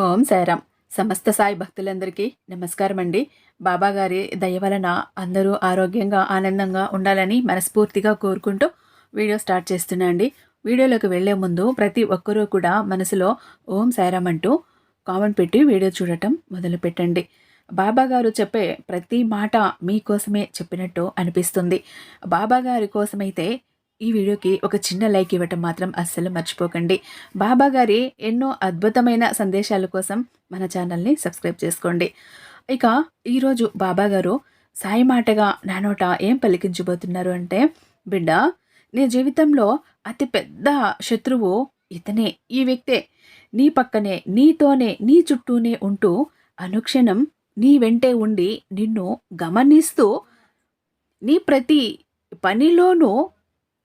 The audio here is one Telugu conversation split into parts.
ఓం సాయిరామ్. సమస్త సాయి భక్తులందరికీ నమస్కారం అండి బాబాగారి దయ వలన అందరూ ఆరోగ్యంగా ఆనందంగా ఉండాలని మనస్ఫూర్తిగా కోరుకుంటూ వీడియో స్టార్ట్ చేస్తున్నా అండి. వీడియోలోకి వెళ్ళే ముందు ప్రతి ఒక్కరూ కూడా మనసులో ఓం సారాం అంటూ కామెంట్ పెట్టి వీడియో చూడటం మొదలు పెట్టండి చెప్పే ప్రతి మాట మీకోసమే చెప్పినట్టు అనిపిస్తుంది. బాబాగారి కోసమైతే ఈ వీడియోకి ఒక చిన్న లైక్ ఇవ్వటం మాత్రం అస్సలు మర్చిపోకండి. బాబా గారి ఎన్నో అద్భుతమైన సందేశాల కోసం మన ఛానల్ని సబ్స్క్రైబ్ చేసుకోండి. ఇక ఈరోజు బాబా గారు సాయి మాటగా నానోట ఏం పలికించబోతున్నారు అంటే బిడ్డ నీ జీవితంలో అతి పెద్ద శత్రువు ఇతనే ఈ వ్యక్తే. నీ పక్కనే నీతోనే నీ చుట్టూనే ఉంటూ అనుక్షణం నీ వెంటే ఉండి నిన్ను గమనిస్తూ నీ ప్రతి పనిలోనూ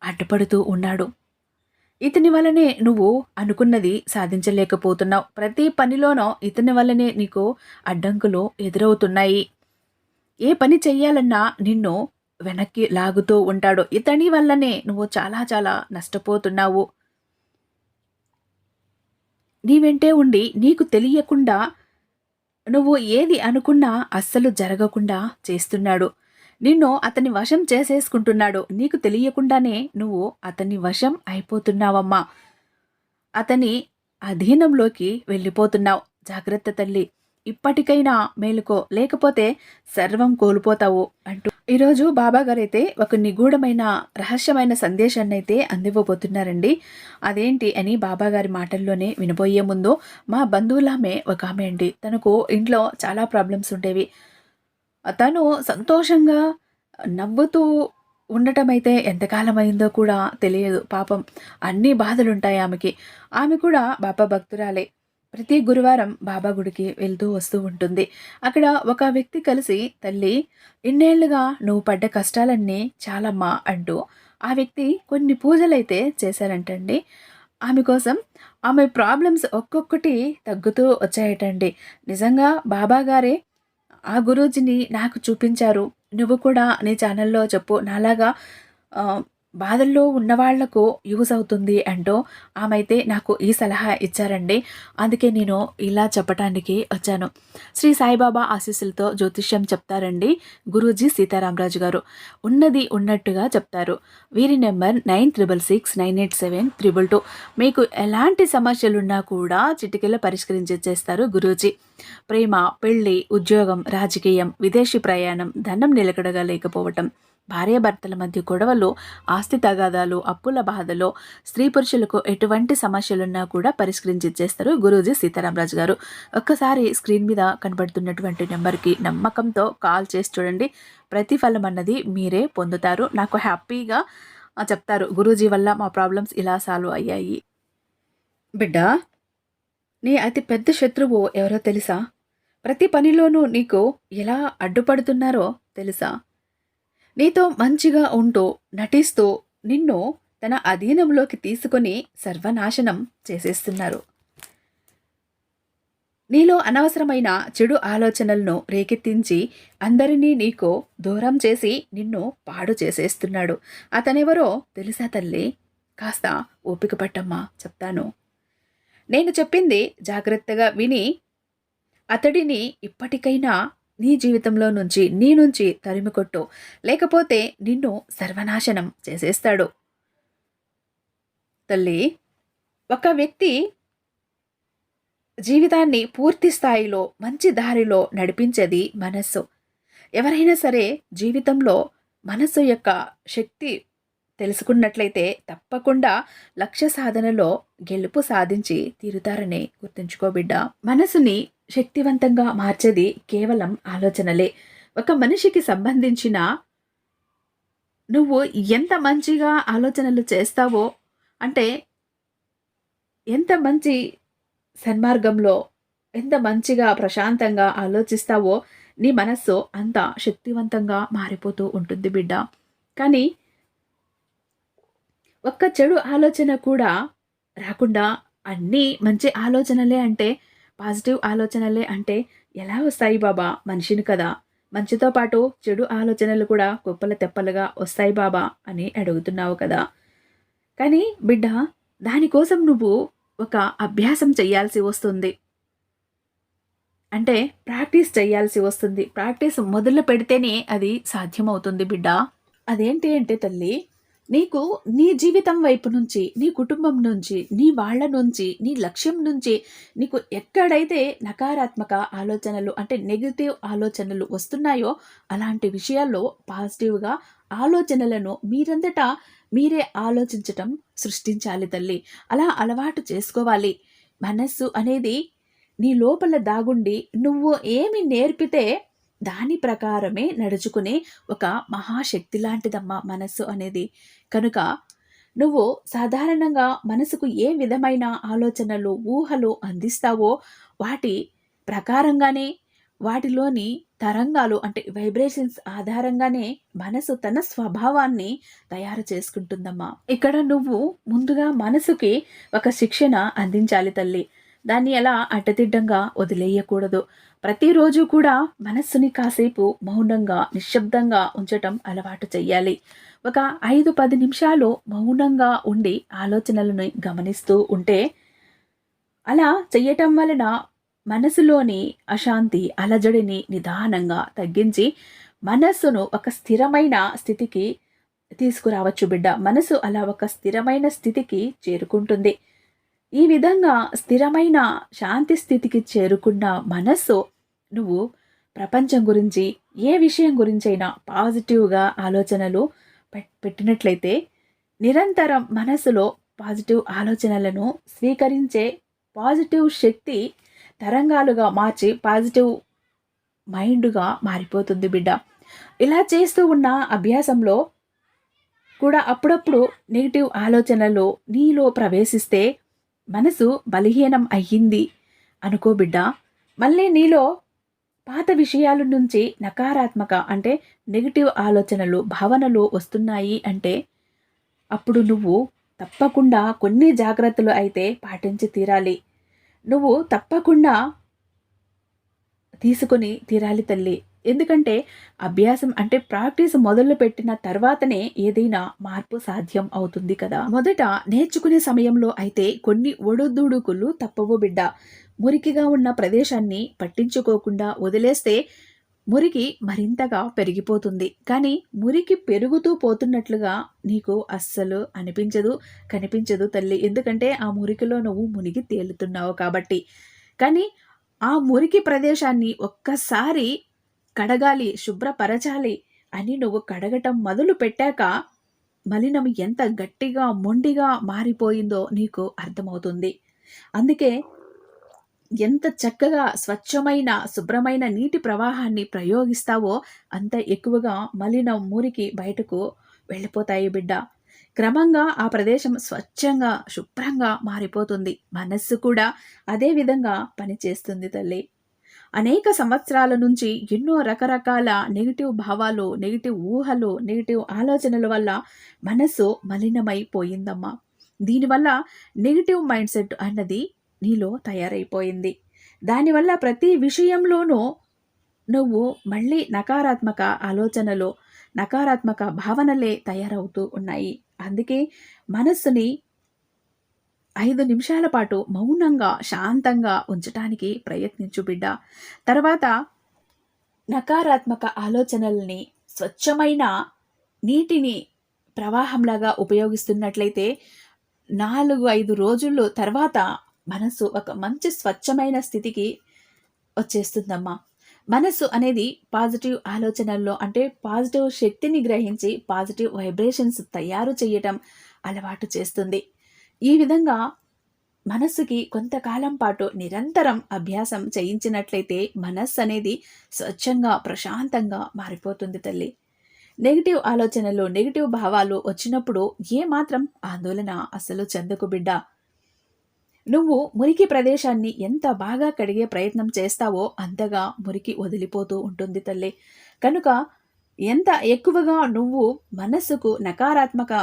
అడ్డుపడుతూ ఉన్నాడు. ఇతని వల్లనే నువ్వు అనుకున్నది సాధించలేకపోతున్నావు. ప్రతి పనిలోనో ఇతని వల్లనే నీకు అడ్డంకులు ఎదురవుతున్నాయి. ఏ పని చెయ్యాలన్నా నిన్ను వెనక్కి లాగుతూ ఉంటాడు. ఇతని వల్లనే నువ్వు చాలా చాలా నష్టపోతున్నావు. నీ వెంటే ఉండి నీకు తెలియకుండా నువ్వు ఏది అనుకున్నా అస్సలు జరగకుండా చేస్తున్నాడు. నిన్ను అతని వశం చేసేసుకుంటున్నాడు. నీకు తెలియకుండానే నువ్వు అతని వశం అయిపోతున్నావమ్మా. అతని అధీనంలోకి వెళ్ళిపోతున్నావు. జాగ్రత్త తల్లి. ఇప్పటికైనా మేలుకో లేకపోతే సర్వం కోల్పోతావు అంటూ. ఈరోజు బాబాగారైతే ఒక నిగూఢమైన రహస్యమైన సందేశాన్ని అయితే అందివ్వబోతున్నారండి. అదేంటి అని బాబాగారి మాటల్లోనే వినబోయే ముందు మా బంధువులామే ఒక ఆమె అండి. తనకు ఇంట్లో చాలా ప్రాబ్లమ్స్ ఉండేవి. తను సంతోషంగా నవ్వుతూ ఉండటం అయితే ఎంతకాలం అయిందో కూడా తెలియదు. పాపం అన్ని బాధలుంటాయి ఆమెకి. ఆమె కూడా బాబా భక్తురాలే. ప్రతి గురువారం బాబా గుడికి వెళ్తూ వస్తూ ఉంటుంది. అక్కడ ఒక వ్యక్తి కలిసి తల్లి ఇన్నేళ్ళుగా నువ్వు పడ్డ కష్టాలన్నీ చాలమ్మా అంటూ ఆ వ్యక్తి కొన్ని పూజలైతే చేశారంటండి. ఆమె కోసం ఆమె ప్రాబ్లమ్స్ ఒక్కొక్కటి తగ్గుతూ వచ్చాయటండి. నిజంగా బాబా గారే ఆ గురూజీని నాకు చూపించారు. నువ్వు కూడా నీ ఛానల్లో చెప్పు. నాలాగా బాధల్లో ఉన్నవాళ్ళకు యూజ్ అవుతుంది అంటూ ఆమె అయితే నాకు ఈ సలహా ఇచ్చారండి. అందుకే నేను ఇలా చెప్పటానికి వచ్చాను. శ్రీ సాయిబాబా ఆశీస్సులతో జ్యోతిష్యం చెప్తారండి గురూజీ సీతారామరాజు గారు. ఉన్నది ఉన్నట్టుగా చెప్తారు. వీరి number nine triple six nine eight seven triple two. మీకు ఎలాంటి సమస్యలున్నా కూడా చిటికెల పరిష్కరించేస్తారు గురూజీ. ప్రేమ పెళ్ళి ఉద్యోగం రాజకీయం విదేశీ ప్రయాణం ధనం నిలకడగా లేకపోవటం. భార్యాభర్తల మధ్య గొడవలు ఆస్తి తగాదాలు అప్పుల బాధలో స్త్రీ పురుషులకు ఎటువంటి సమస్యలున్నా కూడా పరిష్కరించి ఇచ్చేస్తారు గురూజీ సీతారామరాజు గారు. ఒక్కసారి స్క్రీన్ మీద కనబడుతున్నటువంటి నెంబర్కి నమ్మకంతో కాల్ చేసి చూడండి. ప్రతిఫలం అన్నది మీరే పొందుతారు. నాకు హ్యాపీగా చెప్తారు. గురూజీ వల్ల మా ప్రాబ్లమ్స్ ఇలా సాల్వ్ అయ్యాయి. బిడ్డ నీ అతి పెద్ద శత్రువు ఎవరో తెలుసా? ప్రతి పనిలోనూ నీకు ఎలా అడ్డుపడుతున్నారో తెలుసా? నీతో మంచిగా ఉంటూ నటిస్తూ నిన్ను తన అధీనంలోకి తీసుకొని సర్వనాశనం చేసేస్తున్నారు. నీలో అనవసరమైన చెడు ఆలోచనలను రేకెత్తించి అందరినీ నీకు దూరం చేసి నిన్ను పాడు చేసేస్తున్నాడు. అతనెవరో తెలుసా తల్లి? కాస్త ఓపిక పట్టమ్మా చెప్తాను. నేను చెప్పింది జాగ్రత్తగా విని అతడిని ఇప్పటికైనా నీ జీవితంలో నుంచి నీ నుంచి తరిమికొట్టు లేకపోతే నిన్ను సర్వనాశనం చేసేస్తాడు. తల్లి ఒక వ్యక్తి జీవితాన్ని పూర్తి స్థాయిలో మంచి దారిలో నడిపించేది మనస్సు. ఎవరైనా సరే జీవితంలో మనస్సు యొక్క శక్తి తెలుసుకున్నట్లయితే తప్పకుండా లక్ష్య సాధనలో గెలుపు సాధించి తీరుతారని గుర్తుంచుకోబిడ్డ మనసుని శక్తివంతంగా మార్చేది కేవలం ఆలోచనలే. ఒక మనిషికి సంబంధించిన నువ్వు ఎంత మంచిగా ఆలోచనలు చేస్తావో అంటే ఎంత మంచి సన్మార్గంలో ఎంత మంచిగా ప్రశాంతంగా ఆలోచిస్తావో నీ మనస్సు అంత శక్తివంతంగా మారిపోతూ ఉంటుంది బిడ్డ. కానీ ఒక్క చెడు ఆలోచన కూడా రాకుండా అన్నీ మంచి ఆలోచనలే అంటే పాజిటివ్ ఆలోచనలే అంటే ఎలా వస్తాయి బాబా మనిషిని కదా? మంచితో పాటు చెడు ఆలోచనలు కూడా కుప్పల తెప్పలుగా వస్తాయి బాబా అని అడుగుతున్నావు కదా. కానీ బిడ్డ దానికోసం నువ్వు ఒక అభ్యాసం చేయాల్సి వస్తుంది. అంటే ప్రాక్టీస్ చేయాల్సి వస్తుంది. ప్రాక్టీస్ మొదలు పెడితేనే అది సాధ్యమవుతుంది బిడ్డ. అదేంటి అంటే తల్లి నీకు నీ జీవితం వైపు నుంచి నీ కుటుంబం నుంచి నీ వాళ్ళ నుంచి నీ లక్ష్యం నుంచి నీకు ఎక్కడైతే నకారాత్మక ఆలోచనలు అంటే నెగిటివ్ ఆలోచనలు వస్తున్నాయో అలాంటి విషయాల్లో పాజిటివ్గా ఆలోచనలను మీరంతటా మీరే ఆలోచించటం సృష్టించాలి తల్లి. అలా అలవాటు చేసుకోవాలి. మనస్సు అనేది నీ లోపల దాగుండి నువ్వు ఏమి నేర్పితే దాని ప్రకారమే నడుచుకునే ఒక మహాశక్తి లాంటిదమ్మా మనస్సు అనేది. కనుక నువ్వు సాధారణంగా మనసుకు ఏ విధమైన ఆలోచనలు ఊహలు అందిస్తావో వాటి ప్రకారంగానే వాటిలోని తరంగాలు అంటే వైబ్రేషన్స్ ఆధారంగానే మనసు తన స్వభావాన్ని తయారు చేసుకుంటుందమ్మా. ఇక్కడ నువ్వు ముందుగా మనసుకి ఒక శిక్షణ అందించాలి తల్లి. దాన్ని ఎలా అడ్డదిడ్డంగా వదిలేయకూడదు. ప్రతిరోజు కూడా మనస్సుని కాసేపు మౌనంగా నిశ్శబ్దంగా ఉంచటం అలవాటు చేయాలి ఒక ఐదు పది నిమిషాలు మౌనంగా ఉండి ఆలోచనలను గమనిస్తూ ఉంటే అలా చెయ్యటం వలన మనసులోని అశాంతి అలజడిని నిదానంగా తగ్గించి మనస్సును ఒక స్థిరమైన స్థితికి తీసుకురావచ్చు బిడ్డ. మనసు అలా ఒక స్థిరమైన స్థితికి చేరుకుంటుంది. ఈ విధంగా స్థిరమైన శాంతి స్థితికి చేరుకున్న మనస్సు నువ్వు ప్రపంచం గురించి ఏ విషయం గురించైనా పాజిటివ్గా ఆలోచనలు పెట్టినట్లయితే నిరంతరం మనసులో పాజిటివ్ ఆలోచనలను స్వీకరించే పాజిటివ్ శక్తి తరంగాలుగా మార్చి పాజిటివ్ మైండ్గా మారిపోతుంది బిడ్డ. ఇలా చేస్తూ ఉన్న అభ్యాసంలో కూడా అప్పుడప్పుడు నెగిటివ్ ఆలోచనలు నీలో ప్రవేశిస్తే మనసు బలహీనం అయ్యింది. అనుకో బిడ్డ మళ్ళీ నీలో పాత విషయాల నుంచి నకారాత్మక అంటే నెగిటివ్ ఆలోచనలు భావనలు వస్తున్నాయి అంటే అప్పుడు నువ్వు తప్పకుండా కొన్ని జాగ్రత్తలు అయితే పాటించి తీరాలి. నువ్వు తప్పకుండా తీసుకొని తీరాలి తల్లి. ఎందుకంటే అభ్యాసం అంటే ప్రాక్టీస్ మొదలు పెట్టిన తర్వాతనే ఏదైనా మార్పు సాధ్యం అవుతుంది కదా. మొదట నేర్చుకునే సమయంలో అయితే కొన్ని ఒడుదుడుకులు తప్పవు బిడ్డ. మురికిగా ఉన్న ప్రదేశాన్ని పట్టించుకోకుండా వదిలేస్తే మురికి మరింతగా పెరిగిపోతుంది. కానీ మురికి పెరుగుతూ పోతున్నట్లుగా నీకు అస్సలు అనిపించదు కనిపించదు తల్లి. ఎందుకంటే ఆ మురికిలో నువ్వు మునిగి తేలుతున్నావు కాబట్టి. కానీ ఆ మురికి ప్రదేశాన్ని ఒక్కసారి కడగాలి శుభ్రపరచాలి అని నువ్వు కడగటం మొదలు పెట్టాక మలినం ఎంత గట్టిగా మొండిగా మారిపోయిందో నీకు అర్థమవుతుంది. అందుకే ఎంత చక్కగా స్వచ్ఛమైన శుభ్రమైన నీటి ప్రవాహాన్ని ప్రయోగిస్తావో అంత ఎక్కువగా మలినం మురికి బయటకు వెళ్ళిపోతాయి బిడ్డ. క్రమంగా ఆ ప్రదేశం స్వచ్ఛంగా శుభ్రంగా మారిపోతుంది. మనస్సు కూడా అదే విధంగా పనిచేస్తుంది తల్లి. అనేక సంవత్సరాల నుంచి ఎన్నో రకరకాల నెగిటివ్ భావాలు నెగిటివ్ ఊహలు నెగిటివ్ ఆలోచనల వల్ల మనస్సు మలినమైపోయిందమ్మా. దీనివల్ల నెగిటివ్ మైండ్ సెట్ అన్నది నీలో తయారైపోయింది. దానివల్ల ప్రతి విషయంలోనూ నువ్వు మళ్ళీ నకారాత్మక ఆలోచనలు నకారాత్మక భావనలే తయారవుతూ ఉన్నాయి. అందుకే మనస్సుని ఐదు నిమిషాల పాటు మౌనంగా శాంతంగా ఉంచటానికి ప్రయత్నించు బిడ్డ. తర్వాత నకారాత్మక ఆలోచనల్ని స్వచ్ఛమైన నీటిని ప్రవాహంలాగా ఉపయోగిస్తున్నట్లయితే నాలుగు ఐదు రోజుల్లో తర్వాత మనసు ఒక మంచి స్వచ్ఛమైన స్థితికి వచ్చేస్తుందమ్మా. మనసు అనేది పాజిటివ్ ఆలోచనల్లో అంటే పాజిటివ్ శక్తిని గ్రహించి పాజిటివ్ వైబ్రేషన్స్ తయారు చేయటం అలవాటు చేస్తుంది. ఈ విధంగా మనస్సుకి కొంతకాలం పాటు నిరంతరం అభ్యాసం చేయించినట్లయితే మనస్సు అనేది స్వచ్ఛంగా ప్రశాంతంగా మారిపోతుంది తల్లి. నెగిటివ్ ఆలోచనలు నెగిటివ్ భావాలు వచ్చినప్పుడు ఏమాత్రం ఆందోళన అసలు చెందకు బిడ్డ. నువ్వు మురికి ప్రదేశాన్ని ఎంత బాగా కడిగే ప్రయత్నం చేస్తావో అంతగా మురికి వదిలిపోతూ ఉంటుంది తల్లి. కనుక ఎంత ఎక్కువగా నువ్వు మనస్సుకు నకారాత్మక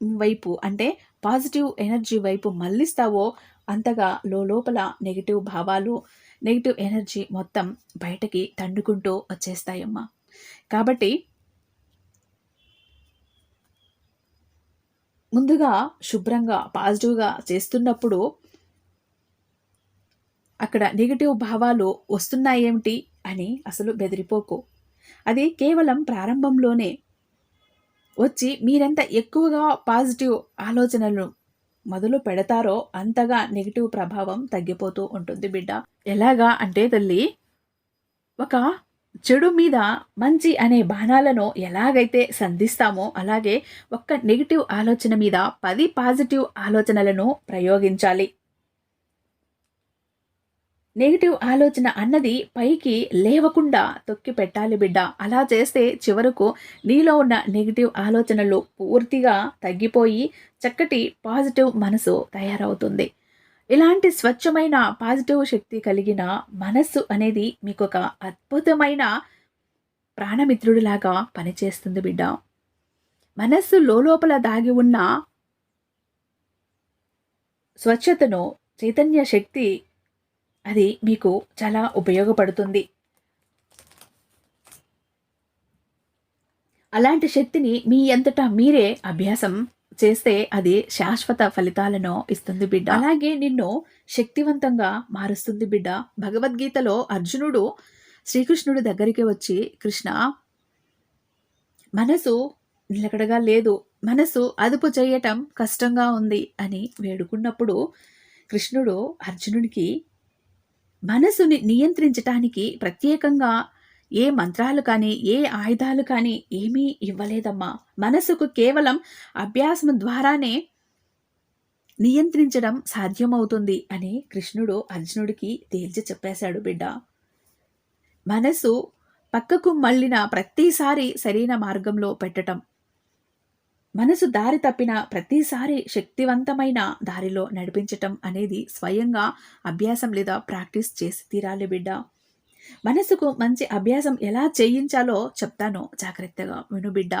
వైపు అంటే పాజిటివ్ ఎనర్జీ వైపు మళ్ళిస్తావో అంతగా లోపల నెగిటివ్ భావాలు నెగిటివ్ ఎనర్జీ మొత్తం బయటకి తండుకుంటూ వచ్చేస్తాయమ్మా. కాబట్టి ముందుగా శుభ్రంగా పాజిటివ్గా చేస్తున్నప్పుడు అక్కడ నెగిటివ్ భావాలు వస్తున్నాయేమిటి అని అసలు బెదిరిపోకు. అది కేవలం ప్రారంభంలోనే వచ్చి మీరెంత ఎక్కువగా పాజిటివ్ ఆలోచనలు మొదలు పెడతారో అంతగా నెగిటివ్ ప్రభావం తగ్గిపోతూ ఉంటుంది బిడ్డ. ఎలాగా అంటే తల్లి ఒక చెడు మీద మంచి అనే బాణాలను ఎలాగైతే సంధిస్తామో అలాగే ఒక్క నెగిటివ్ ఆలోచన మీద పది పాజిటివ్ ఆలోచనలను ప్రయోగించాలి. నెగిటివ్ ఆలోచన అన్నది పైకి లేవకుండా తొక్కి పెట్టాలి బిడ్డ. అలా చేస్తే చివరకు నీలో ఉన్న నెగిటివ్ ఆలోచనలు పూర్తిగా తగ్గిపోయి చక్కటి పాజిటివ్ మనసు తయారవుతుంది. ఇలాంటి స్వచ్ఛమైన పాజిటివ్ శక్తి కలిగిన మనస్సు అనేది మీకు ఒక అద్భుతమైన ప్రాణమిత్రుడిలాగా పనిచేస్తుంది బిడ్డ. మనస్సు లోపల దాగి ఉన్న స్వచ్ఛతను చైతన్య శక్తి అది మీకు చాలా ఉపయోగపడుతుంది. అలాంటి శక్తిని మీ అంతటా మీరే అభ్యాసం చేస్తే అది శాశ్వత ఫలితాలను ఇస్తుంది బిడ్డ. అలాగే నిన్ను శక్తివంతంగా మారుస్తుంది బిడ్డ. భగవద్గీతలో అర్జునుడు శ్రీకృష్ణుడి దగ్గరికి వచ్చి కృష్ణ మనసు నిలకడగా లేదు. మనసు అదుపు చేయటం కష్టంగా ఉంది అని వేడుకున్నప్పుడు కృష్ణుడు అర్జునుడికి మనసుని నియంత్రించటానికి ప్రత్యేకంగా ఏ మంత్రాలు కానీ ఏ ఆయుధాలు కానీ ఏమీ ఇవ్వలేదమ్మా. మనసుకు కేవలం అభ్యాసం ద్వారానే నియంత్రించడం సాధ్యమవుతుంది అని కృష్ణుడు అర్జునుడికి తేల్చి చెప్పేశాడు బిడ్డ. మనసు పక్కకు మళ్ళిన ప్రతిసారి సరైన మార్గంలో పెట్టటం మనసు దారి తప్పిన ప్రతిసారి శక్తివంతమైన దారిలో నడిపించటం అనేది స్వయంగా అభ్యాసం లేదా ప్రాక్టీస్ చేసి తీరాలి బిడ్డ. మనసుకు మంచి అభ్యాసం ఎలా చేయించాలో చెప్తాను. జాగ్రత్తగా విను బిడ్డ.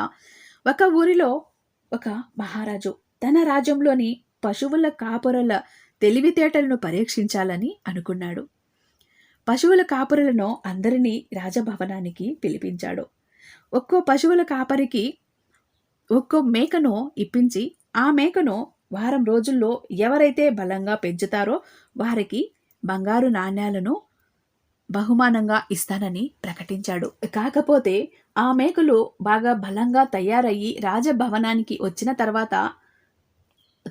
ఒక ఊరిలో ఒక మహారాజు తన రాజ్యంలోని పశువుల కాపురల తెలివితేటలను పరీక్షించాలని అనుకున్నాడు. పశువుల కాపురలను అందరినీ రాజభవనానికి పిలిపించాడు. ఒక్కో పశువుల కాపరికి ఒక్కో మేకను ఇప్పించి ఆ మేకను వారం రోజుల్లో ఎవరైతే బలంగా పెంచుతారో వారికి బంగారు నాణ్యాలను బహుమానంగా ఇస్తానని ప్రకటించాడు. కాకపోతే ఆ మేకలు బాగా బలంగా తయారయ్యి రాజభవనానికి వచ్చిన తర్వాత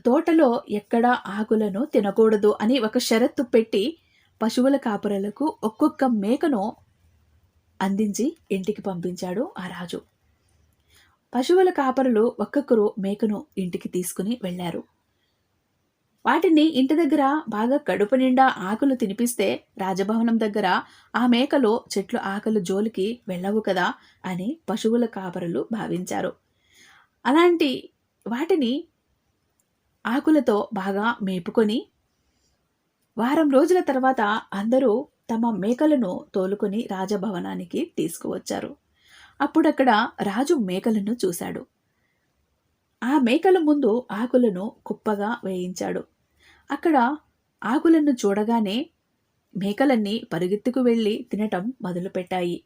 తోటలో ఎక్కడా ఆకులను తినకూడదు అని ఒక షరత్తు పెట్టి పశువుల కాపురలకు ఒక్కొక్క మేకను అందించి ఇంటికి పంపించాడు ఆ రాజు. పశువుల కాపరులు ఒక్కొక్కరు మేకను ఇంటికి తీసుకుని వెళ్ళారు వాటిని ఇంటి దగ్గర బాగా కడుపు నిండా ఆకులు తినిపిస్తే రాజభవనం దగ్గర ఆ మేకలు చెట్లు ఆకలు జోలికి వెళ్ళవు కదా అని పశువుల కాపరులు భావించారు. అలాంటి వాటిని ఆకులతో బాగా మేపుకొని వారం రోజుల తర్వాత అందరూ తమ మేకలను తోలుకొని రాజభవనానికి తీసుకువచ్చారు. అప్పుడక్కడ రాజు మేకలను చూశాడు. ఆ మేకల ముందు ఆకులను కుప్పగా వేయించాడు. అక్కడ ఆకులను చూడగానే మేకలన్నీ పరుగెత్తుకు వెళ్ళి తినటం మొదలుపెట్టాయి.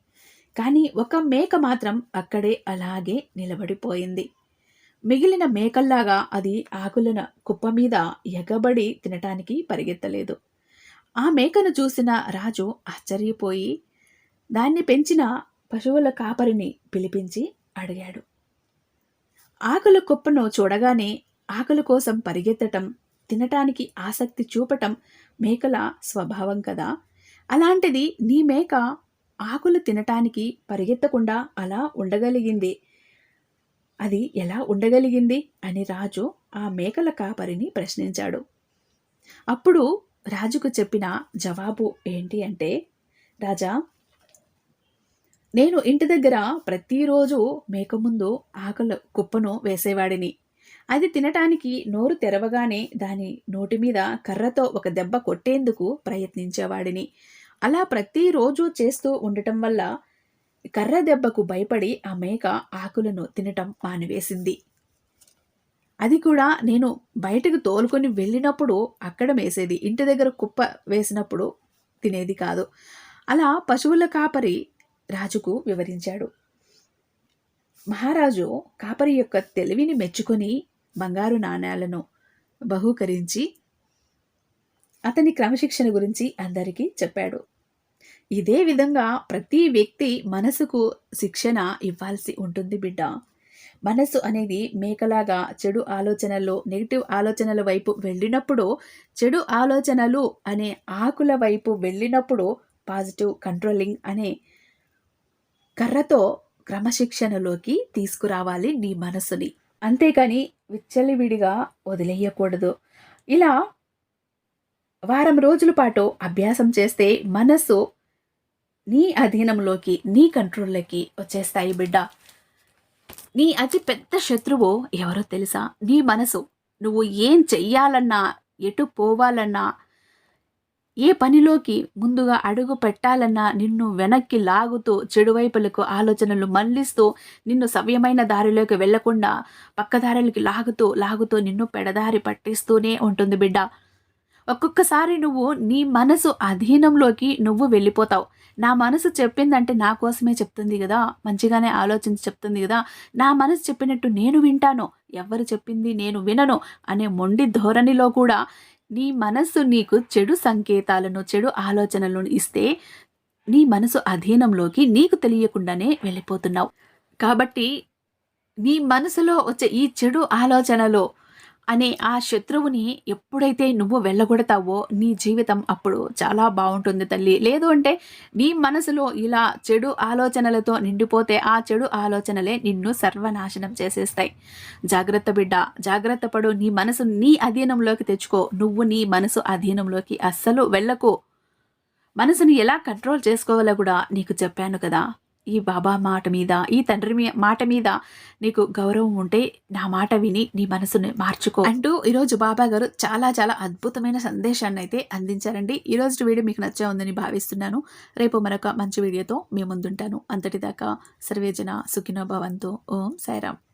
కానీ ఒక మేక మాత్రం అక్కడే అలాగే నిలబడిపోయింది. మిగిలిన మేకల్లాగా అది ఆకులన కుప్ప మీద ఎగబడి తినటానికి పరిగెత్తలేదు. ఆ మేకను చూసిన రాజు ఆశ్చర్యపోయి దాన్ని పెంచిన పశువుల కాపరిని పిలిపించి అడిగాడు. ఆకుల కుప్పను చూడగానే ఆకుల కోసం పరిగెత్తటం తినటానికి ఆసక్తి చూపటం మేకల స్వభావం కదా. అలాంటిది నీ మేక ఆకులు తినటానికి పరిగెత్తకుండా అలా ఉండగలిగింది. అది ఎలా ఉండగలిగింది? అని రాజు ఆ మేకల కాపరిని ప్రశ్నించాడు. అప్పుడు రాజుకు చెప్పిన జవాబు ఏంటి అంటే రాజా నేను ఇంటి దగ్గర ప్రతిరోజు మేక ముందు ఆకలి కుప్పను వేసేవాడిని. అది తినటానికి నోరు తెరవగానే దాని నోటి మీద కర్రతో ఒక దెబ్బ కొట్టేందుకు ప్రయత్నించేవాడిని. అలా ప్రతిరోజు చేస్తూ ఉండటం వల్ల కర్ర దెబ్బకు భయపడి ఆ మేక ఆకులను తినటం మానివేసింది. అది కూడా నేను బయటకు తోలుకొని వెళ్ళినప్పుడు అక్కడ వేసేది ఇంటి దగ్గర కుప్ప వేసినప్పుడు తినేది కాదు. అలా పశువుల కాపరి రాజుకు వివరించాడు. మహారాజు కాపరి యొక్క తెలివిని మెచ్చుకొని బంగారు నాణేలను బహూకరించి అతని క్రమశిక్షణ గురించి అందరికీ చెప్పాడు. ఇదే విధంగా ప్రతి వ్యక్తి మనసుకు శిక్షణ ఇవ్వాల్సి ఉంటుంది బిడ్డ. మనసు అనేది మేకలాగా చెడు ఆలోచనలు నెగిటివ్ ఆలోచనల వైపు వెళ్ళినప్పుడు చెడు ఆలోచనలు అనే ఆకుల వైపు వెళ్ళినప్పుడు పాజిటివ్ కంట్రోలింగ్ అనే కర్రతో క్రమశిక్షణలోకి తీసుకురావాలి నీ మనసుని. అంతేకాని విచ్చలివిడిగా వదిలేయకూడదు. ఇలా వారం రోజుల పాటు అభ్యాసం చేస్తే మనసు నీ అధీనంలోకి నీ కంట్రోల్లోకి వచ్చేస్తాయి బిడ్డ. నీ అతి పెద్ద శత్రువు ఎవరో తెలుసా? నీ మనసు. నువ్వు ఏం చెయ్యాలన్నా ఎటు పోవాలన్నా ఏ పనిలోకి ముందుగా అడుగు పెట్టాలన్నా నిన్ను వెనక్కి లాగుతూ చెడువైపులకు ఆలోచనలు మళ్ళిస్తూ నిన్ను సవ్యమైన దారిలోకి వెళ్ళకుండా పక్కదారులకి లాగుతూ లాగుతూ నిన్ను పెడదారి పట్టిస్తూనే ఉంటుంది బిడ్డ. ఒక్కొక్కసారి నువ్వు నీ మనసు అధీనంలోకి నువ్వు వెళ్ళిపోతావు. నా మనసు చెప్పిందంటే నా కోసమే చెప్తుంది కదా మంచిగానే ఆలోచించి చెప్తుంది కదా. నా మనసు చెప్పినట్టు నేను వింటాను ఎవరు చెప్పింది నేను వినను అనే మొండి ధోరణిలో కూడా నీ మనస్సు నీకు చెడు సంకేతాలను చెడు ఆలోచనలను ఇస్తే నీ మనసు అధీనంలోకి నీకు తెలియకుండానే వెళ్ళిపోతున్నావు. కాబట్టి నీ మనసులో వచ్చే ఈ చెడు ఆలోచనలో అనే ఆ శత్రువుని ఎప్పుడైతే నువ్వు వెళ్ళగొడతావో నీ జీవితం అప్పుడు చాలా బాగుంటుంది తల్లి. లేదు అంటే నీ మనసులో ఇలా చెడు ఆలోచనలతో నిండిపోతే ఆ చెడు ఆలోచనలే నిన్ను సర్వనాశనం చేసేస్తాయి. జాగ్రత్త బిడ్డ జాగ్రత్త పడు. నీ మనసు నీ అధీనంలోకి తెచ్చుకో. నువ్వు నీ మనసు అధీనంలోకి అస్సలు వెళ్ళకు. మనసుని ఎలా కంట్రోల్ చేసుకోవాలో కూడా నీకు చెప్పాను కదా. ఈ బాబా మాట మీద ఈ తండ్రి మాట మీద నీకు గౌరవం ఉంటే నా మాట విని నీ మనసుని మార్చుకో అంటూ ఈరోజు బాబా గారు చాలా చాలా అద్భుతమైన సందేశాన్ని అయితే అందించారండి. ఈ రోజు వీడియో మీకు నచ్చే ఉందని భావిస్తున్నాను. రేపు మరొక మంచి వీడియోతో మీ ముందుంటాను. అంతటిదాకా సర్వేజన సుఖినోభవంతో ఓం సాయిరామ్.